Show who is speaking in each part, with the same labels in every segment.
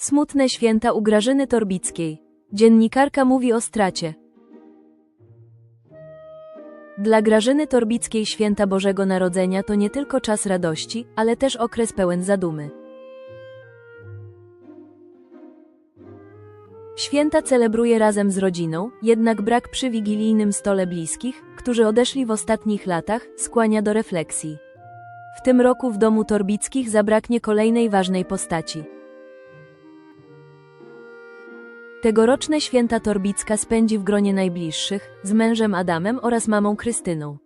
Speaker 1: Smutne święta u Grażyny Torbickiej. Dziennikarka mówi o stracie. Dla Grażyny Torbickiej święta Bożego Narodzenia to nie tylko czas radości, ale też okres pełen zadumy. Święta celebruje razem z rodziną, jednak brak przy wigilijnym stole bliskich, którzy odeszli w ostatnich latach, skłania do refleksji. W tym roku w domu Torbickich zabraknie kolejnej ważnej postaci. Tegoroczne święta Torbicka spędzi w gronie najbliższych, z mężem Adamem oraz mamą Krystyną.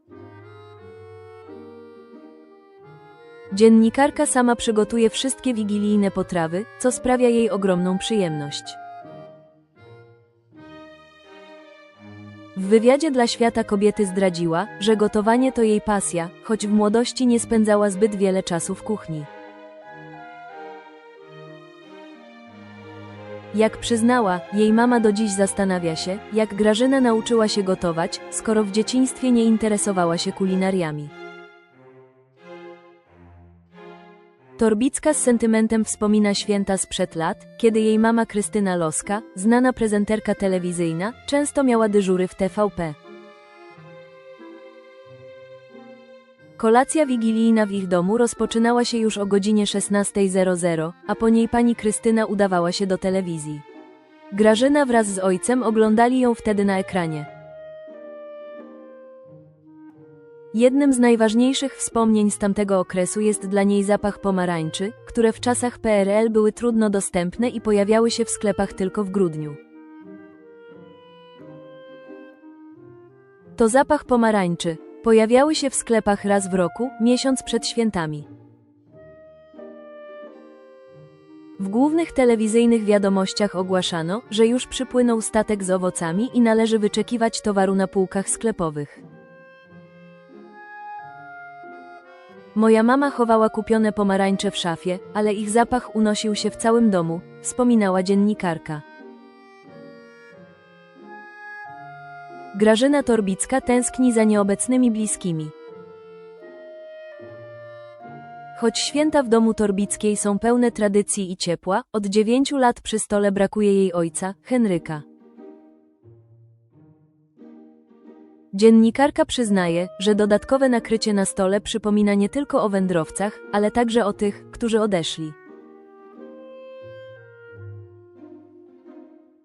Speaker 1: Dziennikarka sama przygotuje wszystkie wigilijne potrawy, co sprawia jej ogromną przyjemność. W wywiadzie dla świata kobiety zdradziła, że gotowanie to jej pasja, choć w młodości nie spędzała zbyt wiele czasu w kuchni. Jak przyznała, jej mama do dziś zastanawia się, jak Grażyna nauczyła się gotować, skoro w dzieciństwie nie interesowała się kulinariami. Torbicka z sentymentem wspomina święta sprzed lat, kiedy jej mama Krystyna Loska, znana prezenterka telewizyjna, często miała dyżury w TVP. Kolacja wigilijna w ich domu rozpoczynała się już o godzinie 16.00, a po niej pani Krystyna udawała się do telewizji. Grażyna wraz z ojcem oglądali ją wtedy na ekranie. Jednym z najważniejszych wspomnień z tamtego okresu jest dla niej zapach pomarańczy, które w czasach PRL były trudno dostępne i pojawiały się w sklepach tylko w grudniu. To zapach pomarańczy. Pojawiały się w sklepach raz w roku, miesiąc przed świętami. W głównych telewizyjnych wiadomościach ogłaszano, że już przypłynął statek z owocami i należy wyczekiwać towaru na półkach sklepowych. Moja mama chowała kupione pomarańcze w szafie, ale ich zapach unosił się w całym domu, wspominała dziennikarka. Grażyna Torbicka tęskni za nieobecnymi bliskimi. Choć święta w domu Torbickiej są pełne tradycji i ciepła, od dziewięciu lat przy stole brakuje jej ojca, Henryka. Dziennikarka przyznaje, że dodatkowe nakrycie na stole przypomina nie tylko o wędrowcach, ale także o tych, którzy odeszli.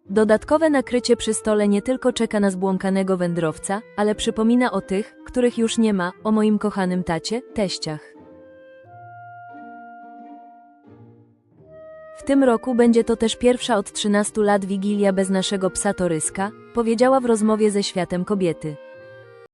Speaker 1: Dodatkowe nakrycie przy stole nie tylko czeka na zbłąkanego wędrowca, ale przypomina o tych, których już nie ma, o moim kochanym tacie, teściach. W tym roku będzie to też pierwsza od 13 lat wigilia bez naszego psa Toryska, powiedziała w rozmowie ze światem kobiety.